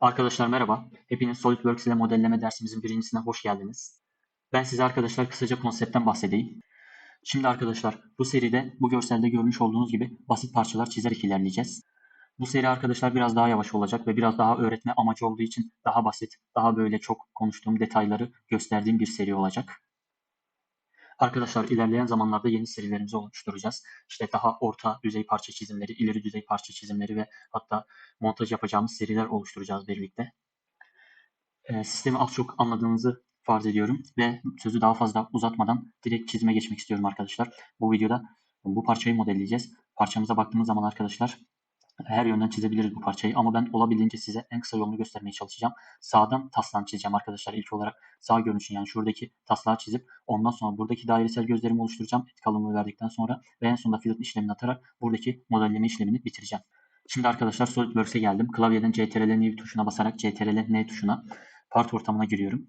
Arkadaşlar merhaba. Hepiniz SolidWorks ile modelleme dersimizin birincisine hoş geldiniz. Ben size arkadaşlar kısaca konseptten bahsedeyim. Şimdi arkadaşlar bu seride bu görselde görmüş olduğunuz gibi basit parçalar çizerek ilerleyeceğiz. Bu seri arkadaşlar biraz daha yavaş olacak ve biraz daha öğretme amacı olduğu için daha basit, daha böyle çok konuştuğum detayları gösterdiğim bir seri olacak. Arkadaşlar ilerleyen zamanlarda yeni serilerimizi oluşturacağız. İşte daha orta düzey parça çizimleri, ileri düzey parça çizimleri ve hatta montaj yapacağımız seriler oluşturacağız birlikte. E, sistemi az çok anladığınızı farz ediyorum ve sözü daha fazla uzatmadan direkt çizime geçmek istiyorum arkadaşlar. Bu videoda bu parçayı modelleyeceğiz. Parçamıza baktığımız zaman arkadaşlar her yönden çizebiliriz bu parçayı ama ben olabildiğince size en kısa yolunu göstermeye çalışacağım. Sağdan taslağını çizeceğim arkadaşlar ilk olarak. Sağ görünüşün yani şuradaki taslağı çizip ondan sonra buradaki dairesel gözlerimi oluşturacağım. Et kalınlığı verdikten sonra ve en sonunda fillet işlemini atarak buradaki modelleme işlemini bitireceğim. Şimdi arkadaşlar SolidWorks'e geldim. Klavyeden CTRL N tuşuna basarak CTRL N tuşuna part ortamına giriyorum.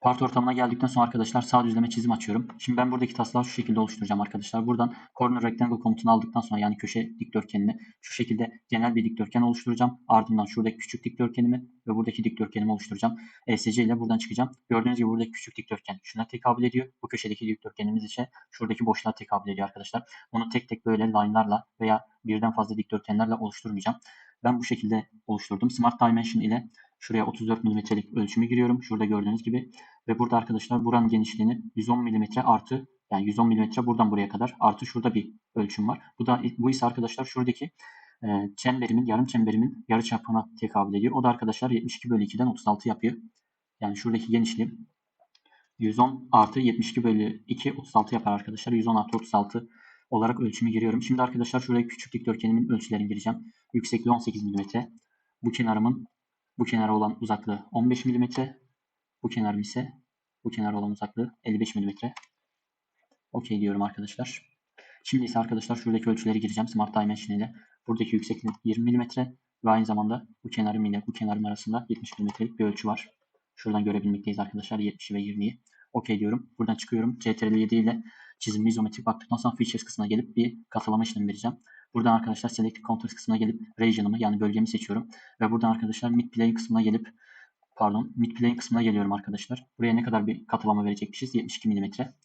Part ortamına geldikten sonra arkadaşlar sağ düzleme çizim açıyorum. Şimdi ben buradaki taslağı şu şekilde oluşturacağım arkadaşlar. Buradan corner rectangle komutunu aldıktan sonra yani köşe dikdörtgenini şu şekilde genel bir dikdörtgen oluşturacağım. Ardından şuradaki küçük dikdörtgenimi ve buradaki dikdörtgenimi oluşturacağım. ESC ile buradan çıkacağım. Gördüğünüz gibi buradaki küçük dikdörtgen şuna tekabül ediyor. Bu köşedeki dikdörtgenimiz ise şuradaki boşluğa tekabül ediyor arkadaşlar. Bunu tek tek böyle line'larla veya birden fazla dikdörtgenlerle oluşturmayacağım. Ben bu şekilde oluşturdum. Smart Dimension ile Şuraya 34 mm'lik ölçümü giriyorum. Şurada gördüğünüz gibi. Ve burada arkadaşlar buranın genişliğini 110 mm artı yani 110 mm buradan buraya kadar artı şurada bir ölçüm var. Bu da bu ise arkadaşlar şuradaki e, çemberimin, yarım çemberimin yarı çapına tekabül ediyor. O da arkadaşlar 72 bölü 2'den 36 yapıyor. Yani şuradaki genişliğim 110 artı 72 bölü 2 36 yapar arkadaşlar. 110 artı 36 olarak ölçümü giriyorum. Şimdi arkadaşlar şuraya küçük dikdörtgenimin ölçülerini gireceğim. Yüksekliği 18 mm. Bu kenarımın bu kenara olan uzaklığı 15 mm. Bu kenarım ise bu kenara olan uzaklığı 55 mm. Okey diyorum arkadaşlar. Şimdi ise arkadaşlar şuradaki ölçüleri gireceğim. Smart Dimension ile. Buradaki yükseklik 20 mm ve aynı zamanda bu kenarım ile bu kenarım arasında 70 mm'lik bir ölçü var. Şuradan görebilmekteyiz arkadaşlar 70 ve 20'yi. Okey diyorum. Buradan çıkıyorum. CTRL 7 ile çizim izometrik baktıktan sonra Features kısmına gelip bir katılama işlemi vereceğim. Buradan arkadaşlar Select Contours kısmına gelip region'ımı yani bölgemi seçiyorum. Ve buradan arkadaşlar Mid Plane kısmına gelip pardon Mid Plane kısmına geliyorum arkadaşlar. Buraya ne kadar bir katılama verecekmişiz? 72 mm.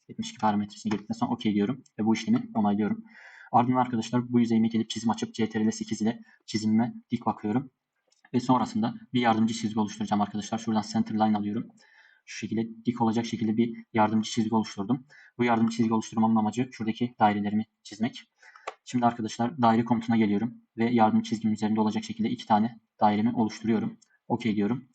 72 parametresini girdikten sonra OK diyorum. Ve bu işlemi onaylıyorum. Ardından arkadaşlar bu yüzeyime gelip çizim açıp CTRL 8 ile çizimime dik bakıyorum. Ve sonrasında bir yardımcı çizgi oluşturacağım arkadaşlar. Şuradan center line alıyorum. Şu şekilde dik olacak şekilde bir yardımcı çizgi oluşturdum. Bu yardımcı çizgi oluşturmamın amacı şuradaki dairelerimi çizmek. Şimdi arkadaşlar daire komutuna geliyorum ve yardım çizgimin üzerinde olacak şekilde iki tane dairemi oluşturuyorum. OK diyorum.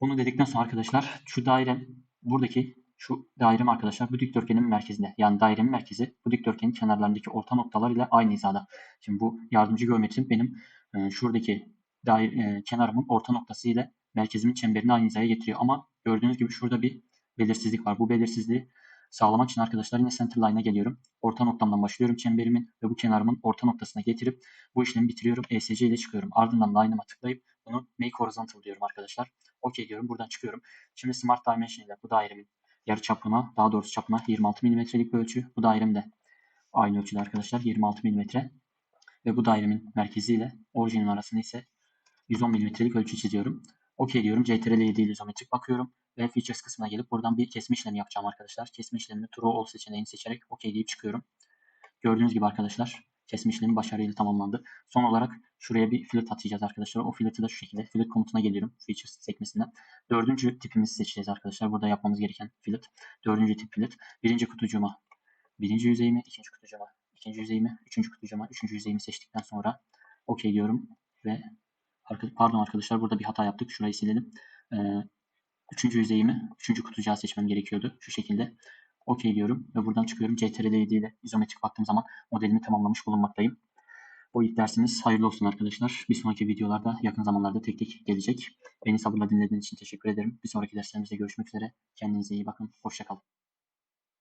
Bunu dedikten sonra arkadaşlar şu daire buradaki şu dairem arkadaşlar bu dikdörtgenin merkezinde. Yani dairemin merkezi bu dikdörtgenin kenarlarındaki orta noktalar ile aynı hizada. Şimdi bu yardımcı geometrim benim e, şuradaki daire, e, kenarımın orta noktası ile merkezimin çemberini aynı hizaya getiriyor. Ama gördüğünüz gibi şurada bir belirsizlik var. Bu belirsizliği sağlamak için arkadaşlar yine center line'a geliyorum. Orta noktamdan başlıyorum çemberimin ve bu kenarımın orta noktasına getirip bu işlemi bitiriyorum. ESC ile çıkıyorum. Ardından line'ıma tıklayıp bunu make horizontal diyorum arkadaşlar. OK diyorum. Buradan çıkıyorum. Şimdi smart dimension ile bu dairemin yarı çapına daha doğrusu çapına 26 mm'lik bir ölçü. Bu dairem de aynı ölçüde arkadaşlar 26 mm. Ve bu dairemin merkezi ile orijinin arasında ise 110 mm'lik ölçü çiziyorum. OK diyorum. CTRL 7 ile izometrik bakıyorum ve Features kısmına gelip buradan bir kesme işlemi yapacağım arkadaşlar. Kesme işlemini True All seçeneğini seçerek OK deyip çıkıyorum. Gördüğünüz gibi arkadaşlar kesme işlemi başarıyla tamamlandı. Son olarak şuraya bir fillet atacağız arkadaşlar. O filleti de şu şekilde fillet komutuna geliyorum. Features sekmesinden. Dördüncü tipimizi seçeceğiz arkadaşlar. Burada yapmamız gereken fillet. Dördüncü tip fillet. Birinci kutucuğuma birinci yüzeyimi, ikinci kutucuğuma ikinci yüzeyimi, üçüncü kutucuğuma üçüncü yüzeyimi seçtikten sonra OK diyorum ve pardon arkadaşlar burada bir hata yaptık. Şurayı silelim. Ee, Üçüncü yüzeyimi, üçüncü kutucuğa seçmem gerekiyordu. Şu şekilde. OK diyorum ve buradan çıkıyorum. CTRL 7 ile izometrik baktığım zaman modelimi tamamlamış bulunmaktayım. Bu ilk dersimiz hayırlı olsun arkadaşlar. Bir sonraki videolarda yakın zamanlarda tek tek gelecek. Beni sabırla dinlediğiniz için teşekkür ederim. Bir sonraki derslerimizde görüşmek üzere. Kendinize iyi bakın. Hoşçakalın.